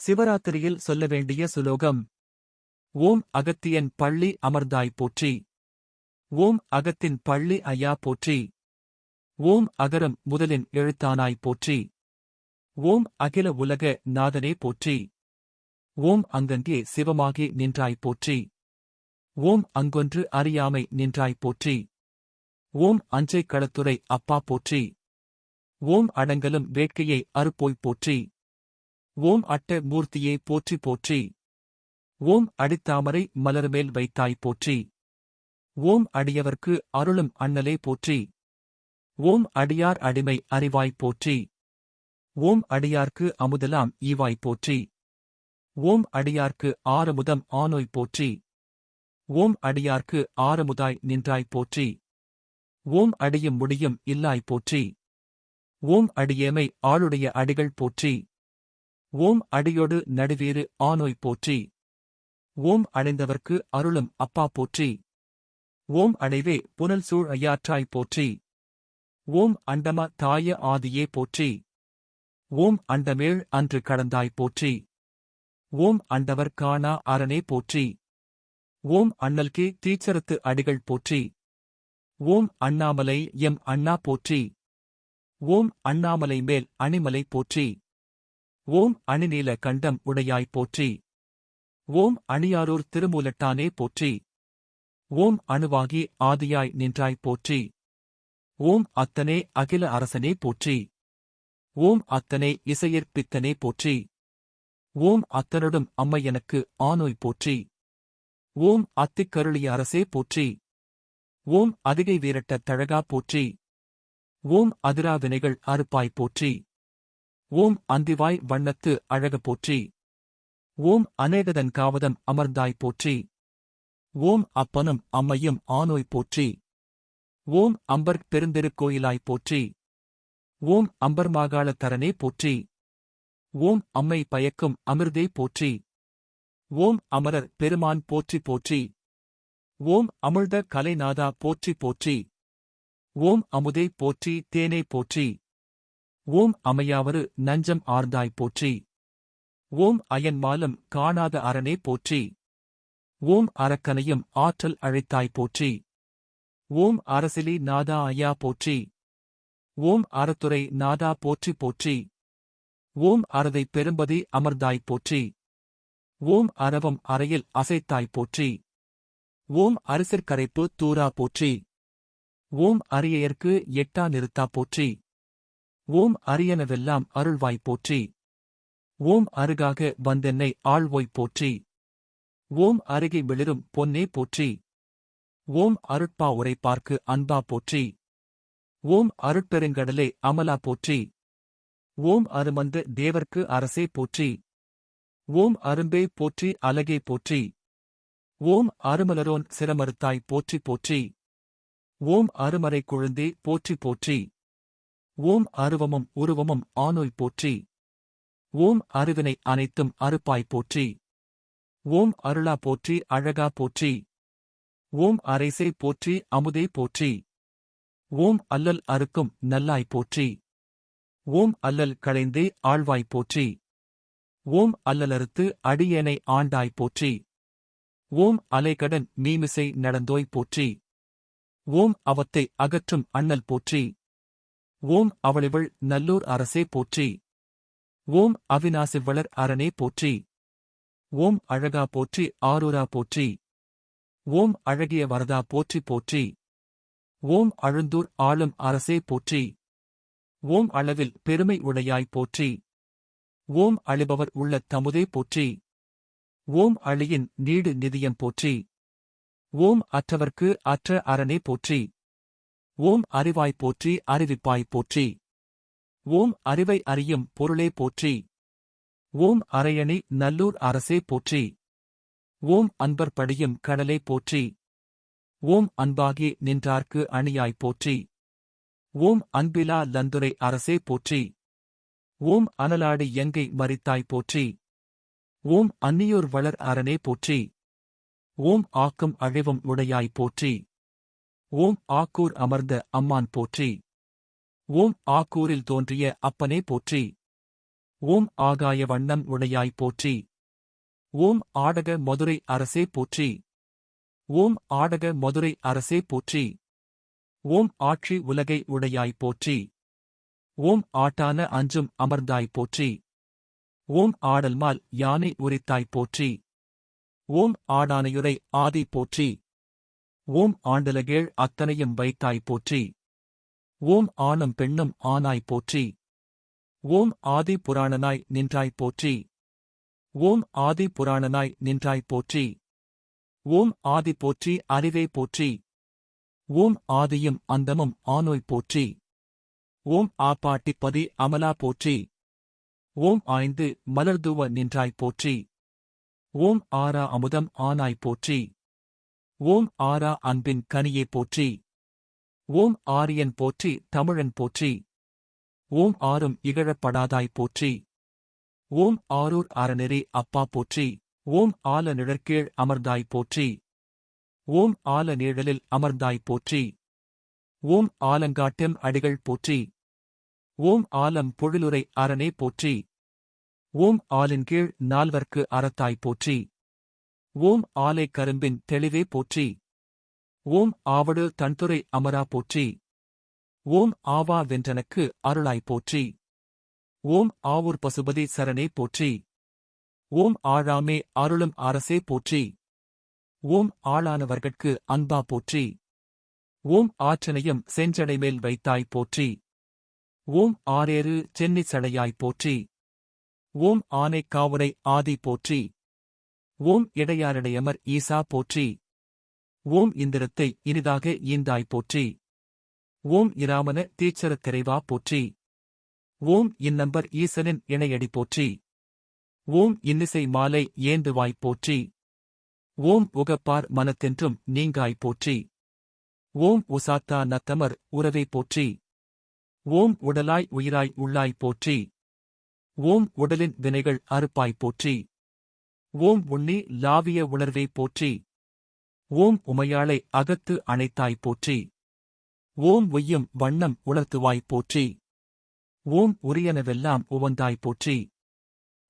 சிவராத்திரியில் சொல்ல வேண்டிய சுலோகம். ஓம் அகத்தியன் பள்ளி அமர்ந்தாய் போற்றி. ஓம் அகத்தின் பள்ளி ஐயா போற்றி. ஓம் அகரம் முதலின் எழுத்தானாய் போற்றி. ஓம் அகில உலக நாதனே போற்றி. ஓம் அங்கங்கே சிவமாகி நின்றாய் போற்றி. ஓம் அங்கொன்று அறியாமை நின்றாய் போற்றி. ஓம் அஞ்சை களத்துறை அப்பா போற்றி. ஓம் அடங்கலும் வேட்கையை அறுப்போய் போற்றி. ஓம் அட்ட மூர்த்தியே போற்றி போற்றி. ஓம் அடித்தாமரை மலர்மேல் வைத்தாய் போற்றி. ஓம் அடியவர்க்கு அருளும் அண்ணலே போற்றி. ஓம் அடியார் அடிமை அறிவாய் போற்றி. ஓம் அடியார்க்கு அமுதலாம் ஈவாய் போற்றி. ஓம் அடியார்க்கு ஆறுமுதம் ஆனோய் போற்றி. ஓம் அடியார்க்கு ஆறுமுதாய் நின்றாய் போற்றி. ஓம் அடியும் முடியும் இல்லாய் போற்றி. ஓம் அடியேமை ஆளுடைய அடிகள் போற்றி. ஓம் அடியோடு நடுவேறு ஆனோய் போற்றி. ஓம் அடைந்தவர்க்கு அருளும் அப்பா போற்றி. ஓம் அடைவே புனல் சூழ் ஐயாற்றாய் போற்றி. ஓம் அண்டம தாய ஆதியே போற்றி. ஓம் அண்டமேழ் அன்று கடந்தாய் போற்றி. ஓம் அண்டவர் காணா அரணே போற்றி. ஓம் அண்ணல்கே தீச்சரத்து அடிகள் போற்றி. ஓம் அண்ணாமலை எம் அண்ணா போற்றி. ஓம் அண்ணாமலை மேல் அணிமலை போற்றி. ஓம் அணிநீல கண்டம் உடையாய் போற்றி. ஓம் அணியாரூர் திருமூலட்டானே போற்றி. ஓம் அணுவாகி ஆதியாய் நின்றாய் போற்றி. ஓம் அத்தனே அகில அரசனே போற்றி. ஓம் அத்தனை இசையிற்பித்தனே போற்றி. ஓம் அத்தனடும் அம்மை எனக்கு ஆனோய் போற்றி. ஓம் அத்திக்கருளிய அரசே போற்றி. ஓம் அதிகை வீரட்ட தழகா போற்றி. ஓம் அதிராவினைகள் அறுப்பாய்ப் அறுப்பாய் போற்றி. ஓம் அந்திவாய் வண்ணத்து அழக போற்றி. ஓம் அநேகதன் காவதம் அமர்ந்தாய் போற்றி. ஓம் அப்பனும் அம்மையும் ஆனோய் போற்றி. ஓம் அம்பர் பெருந்தெருக்கோயிலாய் போற்றி. ஓம் அம்பர் மாகாள தரனே போற்றி. ஓம் அம்மை பயக்கும் அமிர்தே போற்றி. ஓம் அமரர் பெருமான் போற்றி போற்றி. ஓம் அமிழ்த கலைநாதா போற்றி போற்றி. ஓம் அமுதே போற்றி தேனே போற்றி. ஓம் அமையாவரு நஞ்சம் ஆர்ந்தாய் போற்றி. ஓம் அயன்மாலம் காணாத அரணே போற்றி. ஓம் அரக்கனையும் ஆற்றல் அழைத்தாய் போற்றி. ஓம் அரசிலி நாதா ஐயா போற்றி. ஓம் அறத்துறை நாதா போற்றி போற்றி. ஓம் அறதை பெரும்பதி அமர்ந்தாய் போற்றி. ஓம் அரவம் அறையில் அசைத்தாய் போற்றி. ஓம் அரசிற்கரைப்பு தூரா போற்றி. ஓம் அரியயர்க்கு எட்டா நிறுத்தா போற்றி. ஓம் அரியனவெல்லாம் அருள்வாய் போற்றி. ஓம் அருகாக வந்தென்னை ஆழ்வோய் போற்றி. ஓம் அருகே விளிரும் பொன்னே போற்றி. ஓம் அருட்பா உரைப்பார்க்கு அன்பா போற்றி. ஓம் அருட்பெருங்கடலே அமலா போற்றி. ஓம் அருமந்த தேவர்க்கு அரசே போற்றி. ஓம் அரும்பே போற்றி அலகே போற்றி. ஓம் அருமலரோன் சிரமறுத்தாய் போற்றி போற்றி. ஓம் அருமறை குழந்தே போற்றி போற்றி. ஓம் அருவமும் உருவமும் ஆனோய் போற்றி. ஓம் அருவினை அனைத்தும் அறுப்பாய் போற்றி. ஓம் அருளா போற்றி அழகா போற்றி. ஓம் அரைசை போற்றி அமுதே போற்றி. ஓம் அல்லல் அறுக்கும் நல்லாய் போற்றி. ஓம் அல்லல் களைந்தே ஆழ்வாய் போற்றி. ஓம் அல்லலறுத்து அடியேனை ஆண்டாய் போற்றி. ஓம் அலைகடன் மீமிசை நடந்தோய் போற்றி. ஓம் அவத்தை அகற்றும் அண்ணல் போற்றி. ஓம் அவளிவள் நல்லூர் அரசே போற்றி. ஓம் அவிநாசிவளர் அரணே போற்றி. ஓம் அழகா போற்றி ஆரூரா போற்றி. ஓம் அழகிய வரதா போற்றி போற்றி. ஓம் அழுந்தூர் ஆளும் அரசே போற்றி. ஓம் அளவில் பெருமை உடையாய் போற்றி. ஓம் அழிபவர் உள்ள தமுதே போற்றி. ஓம் அழியின் நீடு நிதியம் போற்றி. ஓம் அற்றவர்க்கு அற்ற அரணே போற்றி. ஓம் அறிவாய் போற்றி அறிவிப்பாய் போற்றி. ஓம் அறிவை அறியும் பொருளே போற்றி. ஓம் அரையணி நல்லூர் அரசே போற்றி. ஓம் அன்பர் படியும் கடலே போற்றி. ஓம் அன்பாகி நின்றார்க்கு அணியாய் போற்றி. ஓம் அன்பிலா லந்துரை அரசே போற்றி. ஓம் அனலாடி எங்கை மறித்தாய் போற்றி. ஓம் அந்நியோர் வளர் அரணே போற்றி. ஓம் ஆக்கும் அழிவும் உடையாய் போற்றி. ஓம் ஆக்கூர் அமர்ந்த அம்மான் போற்றி. ஓம் ஆக்கூரில் தோன்றிய அப்பனே போற்றி. ஓம் ஆகாய வண்ணம் உடையாய் போற்றி. ஓம் ஆடக மதுரை அரசே போற்றி. ஓம் ஆடக மதுரை அரசே போற்றி. ஓம் ஆட்சி உலகை உடையாய் போற்றி. ஓம் ஆட்டான அஞ்சும் அமர்ந்தாய் போற்றி. ஓம் ஆடல்மால் யானை உரித்தாய் போற்றி. ஓம் ஆடானையுரை ஆதி போற்றி. ஓம் ஆண்டலகேழ் அத்தனையும் வைத்தாய் போற்றி. ஓம் ஆணும் பெண்ணும் ஆனாய் போற்றி. ஓம் ஆதி புராணனாய் நின்றாய் போற்றி. ஓம் ஆதி புராணனாய் நின்றாய் போற்றி. ஓம் ஆதி போற்றி அறிவே போற்றி. ஓம் ஆதியும் அந்தமும் ஆனோய் போற்றி. ஓம் ஆப்பாட்டிப்பதி அமலா போற்றி. ஓம் ஆய்ந்து மலர்தூவ நின்றாய் போற்றி. ஓம் ஆரா அமுதம் ஆனாய் போற்றி. ஓம் ஆரா அன்பின் கனியே போற்றி. ஓம் ஆரியன் போற்றி தமிழன் போற்றி. ஓம் ஆறும் இகழப்படாதாய் போற்றி. ஓம் ஆரூர் அறநெறி அப்பா போற்றி. ஓம் ஆல நிழற்கீழ் அமர்ந்தாய் போற்றி. ஓம் ஆல நிழலில் அமர்ந்தாய் போற்றி. ஓம் ஆலங்காட்டம் அடிகள் போற்றி. ஓம் ஆலம் பொழிலுரை அரணே போற்றி. ஓம் ஆலின் கீழ் நால்வர்க்கு அறத்தாய் போற்றி. ஓம் ஆலை கரும்பின் தெளிவே போற்றி. ஓம் ஆவடு தன்துறை அமரா போற்றி. ஓம் ஆவா வென்றனக்கு அருளாய் போற்றி. ஓம் ஆவூர் பசுபதி சரணே போற்றி. ஓம் ஆழாமே அருளும் அரசே போற்றி. ஓம் ஆளானவர்கட்கு அன்பா போற்றி. ஓம் ஆற்றனையும் செஞ்சடைமேல் வைத்தாய் போற்றி. ஓம் ஆரேறு சென்னி சடையாய் போற்றி. ஓம் ஆனை காவுரை ஆதி போற்றி. ஓம் இடையாரிடையமர் ஈசா போற்றி. ஓம் இந்திரத்தை இனிதாக ஈந்தாய் போற்றி. ஓம் இராமன தீச்சரத் போற்றி. ஓம் இந்நம்பர் ஈசனின் இணையடி போற்றி. ஓம் இன்னிசை மாலை ஏந்துவாய் போற்றி. ஓம் உகப்பார் மனத்தென்றும் நீங்காய் போற்றி. ஓம் உசாத்தா நத்தமர் உறவை போற்றி. ஓம் உடலாய் உயிராய் உள்ளாய் போற்றி. ஓம் உடலின் வினைகள் அறுப்பாய் போற்றி. ஓம் உண்ணி லாவிய உணர்வை போற்றி. ஓம் உமையாளை அகத்து அணைத்தாய் போற்றி. ஓம் உய்யும் வண்ணம் உணர்த்துவாய் போற்றி. ஓம் உரியனவெல்லாம் உவந்தாய் போற்றி.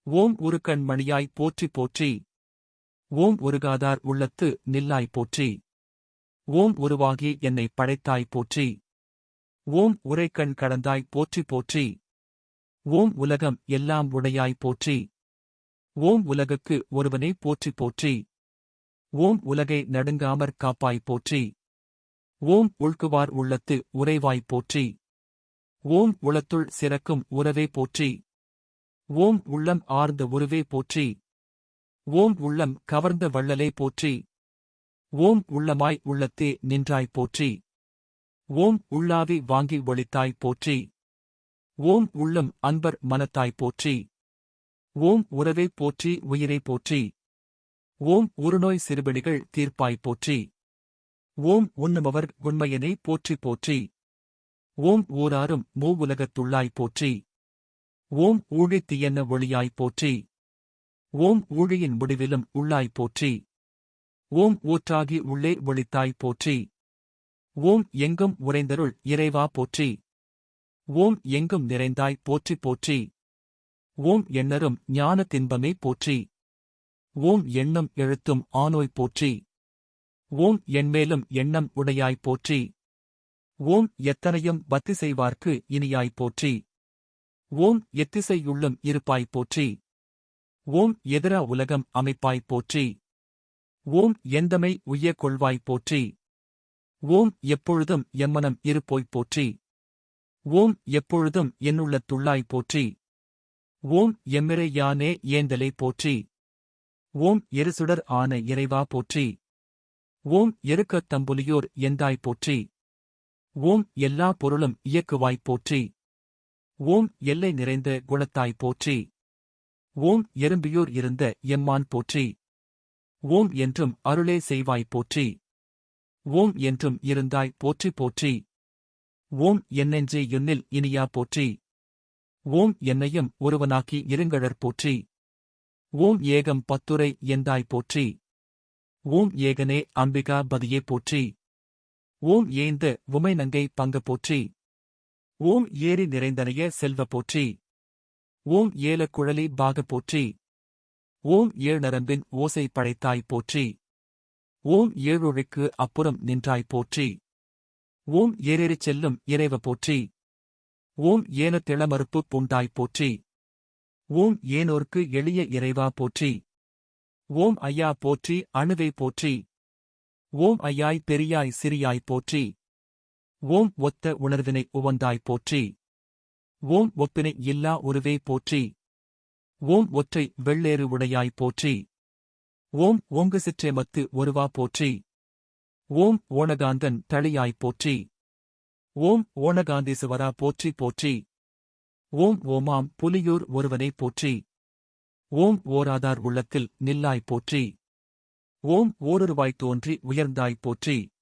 ஓம் உருக்கண் மணியாய் போற்றி போற்றி. ஓம் உருகாதார் உள்ளத்து நில்லாய் போற்றி. ஓம் உருவாகி என்னை படைத்தாய் போற்றி. ஓம் உரைக்கண் கடந்தாய் போற்றி போற்றி. ஓம் உலகம் எல்லாம் உடையாய் போற்றி. ஓம் உலகுக்கு ஒருவனே போற்றி போற்றி. ஓம் உலகை நடுங்காமற் காப்பாய் போற்றி. ஓம் உள்குவார் உள்ளத்து உறைவாய் போற்றி. ஓம் உளத்துள் சிறக்கும் உறவே போற்றி. ஓம் உள்ளம் ஆர்ந்த உருவே போற்றி. ஓம் உள்ளம் கவர்ந்த வள்ளலே போற்றி. ஓம் உள்ளமாய் உள்ளத்தே நின்றாய் போற்றி. ஓம் உள்ளாவி வாங்கி ஒளித்தாய் போற்றி. ஓம் உள்ளம் அன்பர் மனத்தாய் போற்றி. ஓம் உறவே போற்றி உயிரை போற்றி. ஓம் உருநோய் சிறுபடிகள் தீர்ப்பாய் போற்றி. ஓம் உண்ணுமவர் உண்மையனை போற்றி போற்றி. ஓம் ஊராரும் மூவுலகத்துள்ளாய் போற்றி. ஓம் ஊழித்தியன ஒளியாய் போற்றி. ஓம் ஊழியின் முடிவிலும் உள்ளாய் போற்றி. ஓம் ஊற்றாகி உள்ளே ஒளித்தாய் போற்றி. ஓம் எங்கும் உறைந்தருள் இறைவா போற்றி. ஓம் எங்கும் நிறைந்தாய் போற்றி போற்றி. ஓம் எண்ணரும் ஞான தின்பமே போற்றி. ஓம் எண்ணம் எழுத்தும் ஆனோய் போற்றி. ஓம் என்மேலும் எண்ணம் உடையாய் போற்றி. ஓம் எத்தனையும் பத்தி செய்வார்க்கு இனியாய் போற்றி. ஓம் எத்திசையுள்ளும் இருப்பாய் போற்றி. ஓம் எதிரா உலகம் அமைப்பாய் போற்றி. ஓம் எந்தமை உய்ய கொள்வாய் போற்றி. ஓம் எப்பொழுதும் எம்மனம் இருப்போய் போற்றி. ஓம் எப்பொழுதும் என்னுள்ள துள்ளாய்ப் போற்றி. ஓம் எம்மிரை யானே ஏந்தலை போற்றி. ஓம் எருசுடர் ஆன இறைவா போற்றி. ஓம் எருக்கத் தம்புலியோர் எந்தாய் போற்றி. ஓம் எல்லா பொருளும் இயக்குவாய் போற்றி. ஓம் எல்லை நிறைந்த குணத்தாய் போற்றி. ஓம் எறும்பியூர் இருந்த எம்மான் போற்றி. ஓம் என்றும் அருளே செய்வாய் போற்றி. ஓம் என்றும் இருந்தாய் போற்றி போற்றி. ஓம் என்னென்றே யுன்னில் இனியா போற்றி. ஓம் என்னையும் ஒருவனாக்கி இருங்கழற் போற்றி. ஓம் ஏகம் பத்துரை எந்தாய் போற்றி. ஓம் ஏகனே அம்பிகா பதியே போற்றி. ஓம் ஏந்த உமை நங்கை பங்க போற்றி. ஓம் ஏரி நிறைந்தனைய செல்வ போற்றி. ஓம் ஏலக்குழலி பாக போற்றி. ஓம் ஏழ்நரம்பின் ஓசை படைத்தாய் போற்றி. ஓம் ஏழொழுக்கு அப்புறம் நின்றாய் போற்றி. ஓம் ஏறெறிச் செல்லும் இறைவ போற்றி. ஓம் ஏன திளமறுப்பு பூண்டாய் போற்றி. ஓம் ஏனோர்க்கு எளிய இறைவா போற்றி. ஓம் ஐயா போற்றி அணுவை போற்றி. ஓம் ஐயாய் பெரியாய் சிறியாய் போற்றி. ஓம் ஒத்த உணர்வினை உவந்தாய் போற்றி. ஓம் ஒப்பினை இல்லா உருவே போற்றி. ஓம் ஒற்றை வெள்ளேறு உடையாய் போற்றி. ஓம் ஓங்கு சிற்றேமத்து ஒருவா போற்றி. ஓம் ஓணகாந்தன் தளியாய் போற்றி. ஓம் ஓணகாந்தீசுவரா போற்றி போற்றி. ஓம் ஓமாம் புலியூர் ஒருவனை போற்றி. ஓம் ஓராதார் உள்ளத்தில் நில்லாய் போற்றி. ஓம் ஓரொருவாய் தோன்றி உயர்ந்தாய் போற்றி.